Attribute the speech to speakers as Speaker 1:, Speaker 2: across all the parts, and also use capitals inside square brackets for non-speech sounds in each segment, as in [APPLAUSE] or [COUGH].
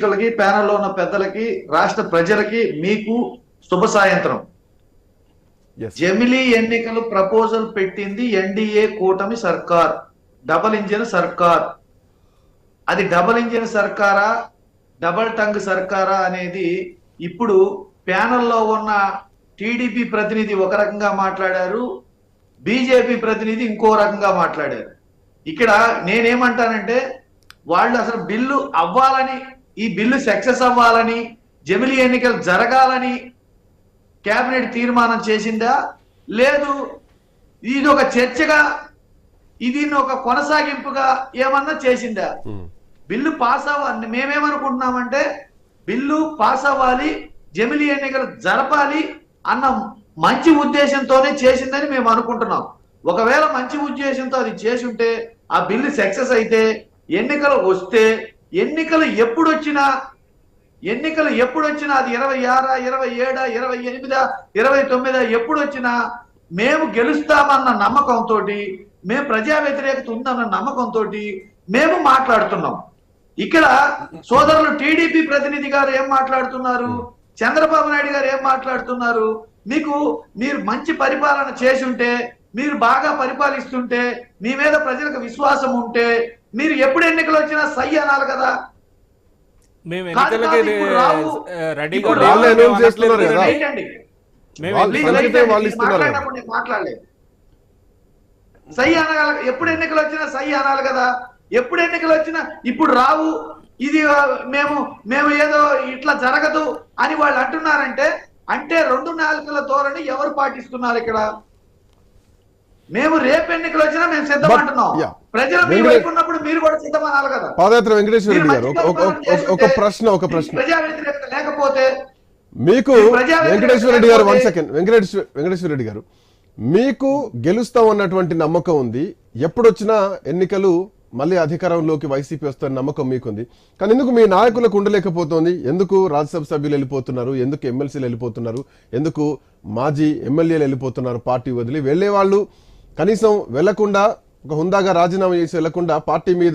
Speaker 1: ప్రేక్షకులకి ప్యానెల్లో ఉన్న పెద్దలకి రాష్ట్ర ప్రజలకి మీకు శుభ సాయంత్రం. జమిలీ ఎన్నికలు ప్రపోజల్ పెట్టింది ఎన్డీఏ కూటమి సర్కార్ డబల్ ఇంజిన్ సర్కార్. అది డబల్ ఇంజిన్ సర్కారా డబల్ టంగ్ సర్కారా అనేది ఇప్పుడు ప్యానెల్లో ఉన్న టీడీపీ ప్రతినిధి ఒక రకంగా మాట్లాడారు బీజేపీ ప్రతినిధి ఇంకో రకంగా మాట్లాడారు. ఇక్కడ నేనేమంటానంటే వాళ్ళు అసలు బిల్లు అవ్వాలని ఈ బిల్లు సక్సెస్ అవ్వాలని జమిలీ ఎన్నికలు జరగాలని కేబినెట్ తీర్మానం చేసిందా? లేదు. ఇది ఒక చర్చగా ఇది ఒక కొనసాగింపుగా ఏమన్నా చేసిందా. బిల్లు పాస్ అవ్వాలి. మేమేమనుకుంటున్నామంటే బిల్లు పాస్ అవ్వాలి జమిలీ ఎన్నికలు జరపాలి అన్న మంచి ఉద్దేశంతోనే చేసిందని మేము అనుకుంటున్నాం ఒకవేళ మంచి ఉద్దేశంతో అది చేసి ఉంటే ఆ బిల్లు సక్సెస్ అయితే ఎన్నికలు వస్తే ఎన్నికలు ఎప్పుడు వచ్చినా ఎన్నికలు ఎప్పుడు వచ్చినా అది ఇరవై ఆరా ఇరవై ఏడా ఇరవై ఎనిమిదా ఇరవై తొమ్మిదా ఎప్పుడు వచ్చినా మేము గెలుస్తామన్న నమ్మకంతో మేము ప్రజా వ్యతిరేకత ఉందన్న నమ్మకంతో మేము మాట్లాడుతున్నాం. ఇక్కడ సోదరులు టీడీపీ ప్రతినిధి గారు ఏం మాట్లాడుతున్నారు? చంద్రబాబు నాయుడు గారు ఏం మాట్లాడుతున్నారు? మీకు మీరు మంచి పరిపాలన చేసి ఉంటే మీరు బాగా పరిపాలిస్తుంటే మీ మీద ప్రజలకు విశ్వాసం ఉంటే మీరు ఎప్పుడు ఎన్నికలు వచ్చినా సై అనాలి కదా.
Speaker 2: మేము
Speaker 1: మాట్లాడలేదు. సై అనగల ఎప్పుడు ఎన్నికలు వచ్చినా సై అనాలి కదా. ఎప్పుడు ఎన్నికలు వచ్చినా ఇప్పుడు రావు ఇది మేము మేము ఏదో ఇట్లా జరగదు అని వాళ్ళు అంటున్నారంటే అంటే రెండు నాలుకల ధోరణి ఎవరు పాటిస్తున్నారు ఇక్కడ? మేము రేపు ఎన్నికలు వచ్చినా మేము సిద్ధం అంటున్నాం. ప్రజలు మీ వైపు ఉన్నప్పుడు మీరు కూడా సిద్ధం అనాలి కదా.
Speaker 3: పాదయాత్ర వెంకటేశ్వర రెడ్డి గారు ఒక- ప్రశ్న ఒక ప్రశ్న.
Speaker 1: ప్రజా వ్యతిరేకత లేకపోతే
Speaker 3: మీకు వెంకటేశ్వర రెడ్డి గారు వన్ సెకండ్ వెంకటేశ్వర వెంకటేశ్వర రెడ్డి గారు మీకు గెలుస్తాం అన్నటువంటి నమ్మకం ఉంది. ఎప్పుడొచ్చినా ఎన్నికలు మళ్ళీ అధికారంలోకి వైసీపీ వస్తున్న నమ్మకం మీకుంది. కానీ ఎందుకు మీ నాయకులకు ఉండలేకపోతుంది? ఎందుకు రాజ్యసభ సభ్యులు వెళ్ళిపోతున్నారు? ఎందుకు ఎమ్మెల్సీలు వెళ్ళిపోతున్నారు? ఎందుకు మాజీ ఎమ్మెల్యేలు వెళ్ళిపోతున్నారు? పార్టీ వదిలి వెళ్ళే వాళ్ళు కనీసం వెళ్ళకుండా ఒక హుందాగా రాజీనామా చేసి వెళ్ళకుండా పార్టీ మీద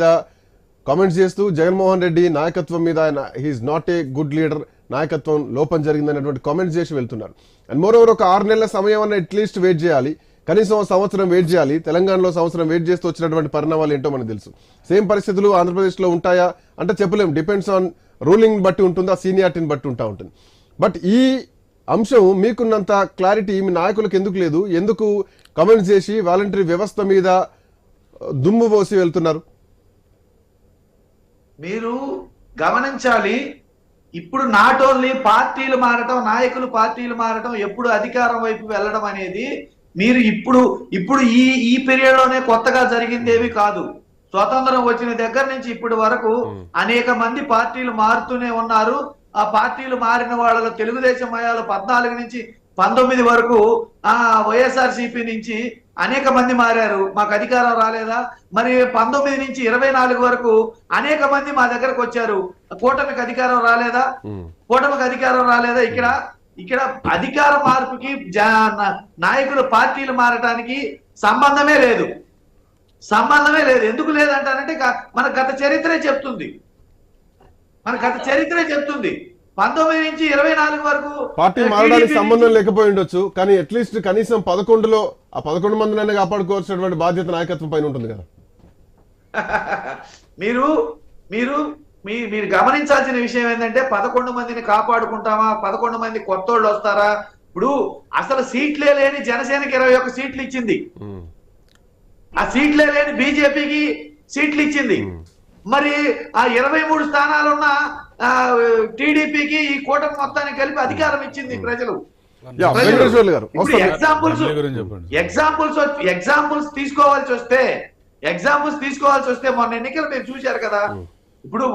Speaker 3: కామెంట్స్ చేస్తూ జగన్మోహన్ రెడ్డి నాయకత్వం మీద ఆయన he is not a good leader నాయకత్వం లోపం జరిగిందనేటువంటి కామెంట్స్ చేసి వెళ్తున్నారు. అండ్ మోర్ ఓవర్ ఒక ఆరు నెలల సమయం అన్న అట్లీస్ట్ వెయిట్ చేయాలి. కనీసం సంవత్సరం వెయిట్ చేయాలి. తెలంగాణలో సంవత్సరం వెయిట్ చేస్తూ వచ్చినటువంటి పరిణామాలు ఏంటో మనకు తెలుసు. సేమ్ పరిస్థితులు ఆంధ్రప్రదేశ్లో ఉంటాయా? అంటే చెప్పలేం. డిపెండ్స్ ఆన్ రూలింగ్ బట్టి ఉంటుందా సీనియారిటీని బట్టి ఉంటా ఉంటుంది. బట్ ఈ అంశం మీకున్నంత క్లారిటీ మీ నాయకులకు ఎందుకు లేదు? ఎందుకు కామెంట్స్ చేసి వాలంటరీ వ్యవస్థ మీద దుమ్ము పోసి వెళ్తున్నారు?
Speaker 1: మీరు గమనించాలి ఇప్పుడు నాట్ ఓన్లీ పార్టీలు మారటం నాయకులు పార్టీలు మారటం ఎప్పుడు అధికారం వైపు వెళ్ళడం అనేది మీరు ఇప్పుడు ఇప్పుడు ఈ ఈ పీరియడ్లోనే కొత్తగా జరిగిందేవి కాదు. స్వతంత్రం వచ్చిన దగ్గర నుంచి ఇప్పటి వరకు అనేక మంది పార్టీలు మారుతూనే ఉన్నారు. ఆ పార్టీలు మారిన వాళ్ళలో తెలుగుదేశం మయాలు పద్నాలుగు నుంచి పంతొమ్మిది వరకు ఆ వైఎస్ఆర్ నుంచి అనేక మంది మారారు. మాకు అధికారం రాలేదా? మరి పంతొమ్మిది నుంచి ఇరవై నాలుగు వరకు అనేక మంది మా దగ్గరకు వచ్చారు. కూటమికి అధికారం రాలేదా. కూటమికి అధికారం రాలేదా ఇక్కడ? ఇక్కడ అధికార మార్పుకి నాయకులు పార్టీలు మారటానికి సంబంధమే లేదు. సంబంధమే లేదు. ఎందుకు లేదంటారంటే మన గత చరిత్రే చెప్తుంది. మన గత చరిత్రే చెప్తుంది. పంతొమ్మిది నుంచి ఇరవై నాలుగు వరకు
Speaker 3: పార్టీ మారడానికి సంబంధం లేకపోయి ఉండొచ్చు కానీ అట్లీస్ట్ కనీసం పదకొండులో ఆ పదకొండు మందినైనా కాపాడుకోవాల్సినటువంటి బాధ్యత నాయకత్వం పైన ఉంటుంది కదా. [LAUGHS]
Speaker 1: మీరు మీరు మీ మీరు గమనించాల్సిన విషయం ఏంటంటే పదకొండు మందిని కాపాడుకుంటామా పదకొండు మంది కొత్త వాళ్ళు వస్తారా? ఇప్పుడు అసలు సీట్లే లేని జనసేనకి ఇరవై ఒక్క సీట్లు ఇచ్చింది. ఆ సీట్లే లేని బీజేపీకి సీట్లు ఇచ్చింది. మరి ఆ ఇరవై మూడు స్థానాలున్న టీడీపీకి ఈ కూటమి మొత్తానికి కలిపి అధికారం ఇచ్చింది ప్రజలు. ఎగ్జాంపుల్స్
Speaker 2: దాని గురించి చెప్పండి.
Speaker 1: ఎగ్జాంపుల్స్ ఎగ్జాంపుల్స్ తీసుకోవాల్సి వస్తే ఎగ్జాంపుల్స్ తీసుకోవాల్సి వస్తే మొన్న ఎన్నికలు మీరు చూశారు కదా. ఇప్పుడు